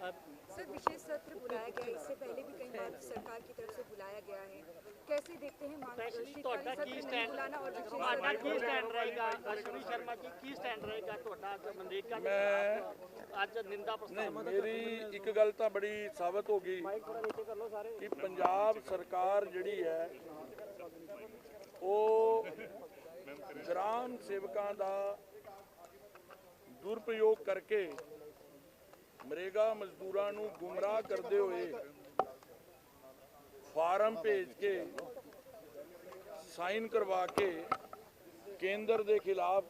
Sir विशेष सत्र बुलाया गया है इससे पहले भी कई बार सरकार की तरफ से बुलाया गया है कैसे देखते हैं मांग Especially शीतकालीन ਤੁਹਾਡਾ सत्र ਕੀ नहीं ਸਟੈਂਡ बुलाना और विशेष ਤੁਹਾਡਾ सत्र ਕੀ ਸਟੈਂਡ ਰਹੇਗਾ ਅਸ਼ਵਨੀ ਸ਼ਰਮਾ ਜੀ ਕੀ ਸਟੈਂਡ ਰਹੇਗਾ ਤੁਹਾਡਾ ਅੱਜ ਮਨਰੇਗਾ ਦੇ ਮੈਂ- ਖਿਲਾਫ ਅੱਜ ਨਿੰਦਾ ਨਹੀਂ ਪ੍ਰਸਤਾਵ ਮੇਰੀ ਇੱਕ ਗੱਲ ਤਾਂ ਬੜੀ ਸਾਬਤ ਹੋ ਗਈ ਕਿ ਪੰਜਾਬ ਸਰਕਾਰ ਜਿਹੜੀ ਹੈ ਉਹ ਗ੍ਰਾਮ ਸੇਵਕਾਂ ਦਾ ਦੁਰਪਯੋਗ ਕਰਕੇ ਮਰੇਗਾ, ਮਜ਼ਦੂਰਾਂ ਨੂੰ ਗੁੰਮਰਾਹ ਕਰਦੇ ਹੋਏ ਫਾਰਮ ਭੇਜ ਕੇ, ਸਾਈਨ ਕਰਵਾ ਕੇ ਕੇਂਦਰ ਦੇ ਖਿਲਾਫ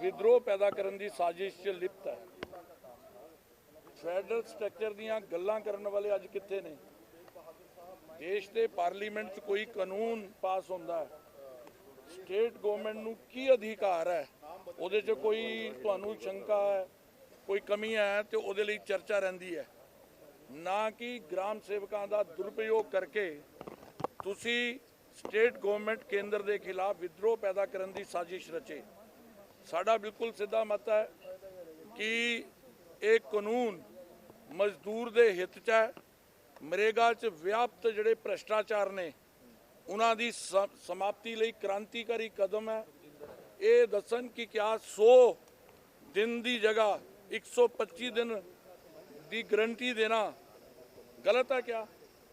ਵਿਦਰੋਹ ਪੈਦਾ ਕਰਨ ਦੀ ਸਾਜ਼ਿਸ਼ 'ਚ ਲਿਪਤ ਹੈ। ਫੈਡਰਲ ਸਟਰਕਚਰ ਦੀਆਂ ਗੱਲਾਂ ਕਰਨ ਵਾਲੇ ਅੱਜ ਕਿੱਥੇ ਨੇ? ਦੇਸ਼ ਦੇ ਪਾਰਲੀਮੈਂਟ 'ਚ ਕੋਈ ਕਾਨੂੰਨ ਪਾਸ ਹੁੰਦਾ ਹੈ। ਸਟੇਟ ਗਵਰਨਮੈਂਟ ਨੂੰ ਕੀ ਅਧਿਕਾਰ ਹੈ? ਉਹਦੇ 'ਚ ਕੋਈ ਤੁਹਾਨੂੰ ਸ਼ੰਕਾ ਹੈ? ਕੋਈ ਕਮੀ ਹੈ ਤੇ ਉਹਦੇ ਲਈ ਚਰਚਾ ਰਹਿੰਦੀ ਹੈ। ਨਾ ਕਿ ਗ੍ਰਾਮ ਸੇਵਕਾਂ ਦਾ ਦੁਰਪਯੋਗ ਕਰਕੇ ਤੁਸੀਂ ਸਟੇਟ ਗਵਰਨਮੈਂਟ ਕੇਂਦਰ ਦੇ ਖਿਲਾਫ ਵਿਦਰੋਹ ਪੈਦਾ ਕਰਨ ਦੀ ਸਾਜ਼ਿਸ਼ ਰਚੇ। ਸਾਡਾ ਬਿਲਕੁਲ ਸਿੱਧਾ ਮਤ ਹੈ ਕਿ ਇਹ ਕਾਨੂੰਨ ਮਜ਼ਦੂਰ ਦੇ ਹਿੱਤ 'ਚ ਹੈ। ਮਰੇਗਾ 'ਚ ਵਿਆਪਤ ਜਿਹੜੇ ਭ੍ਰਸ਼ਟਾਚਾਰ ਨੇ, ਉਹਨਾਂ ਦੀ ਸਮਾਪਤੀ ਲਈ ਕ੍ਰਾਂਤੀਕਾਰੀ ਕਦਮ ਹੈ। ਇਹ ਦੱਸਣ ਕਿ ਕਿਆ 100 ਦਿਨ ਦੀ ਜਗ੍ਹਾ 125 ਦਿਨ ਦੀ ਗਰੰਟੀ ਦੇਣਾ ਗਲਤ ਹੈ ਕਿਆ?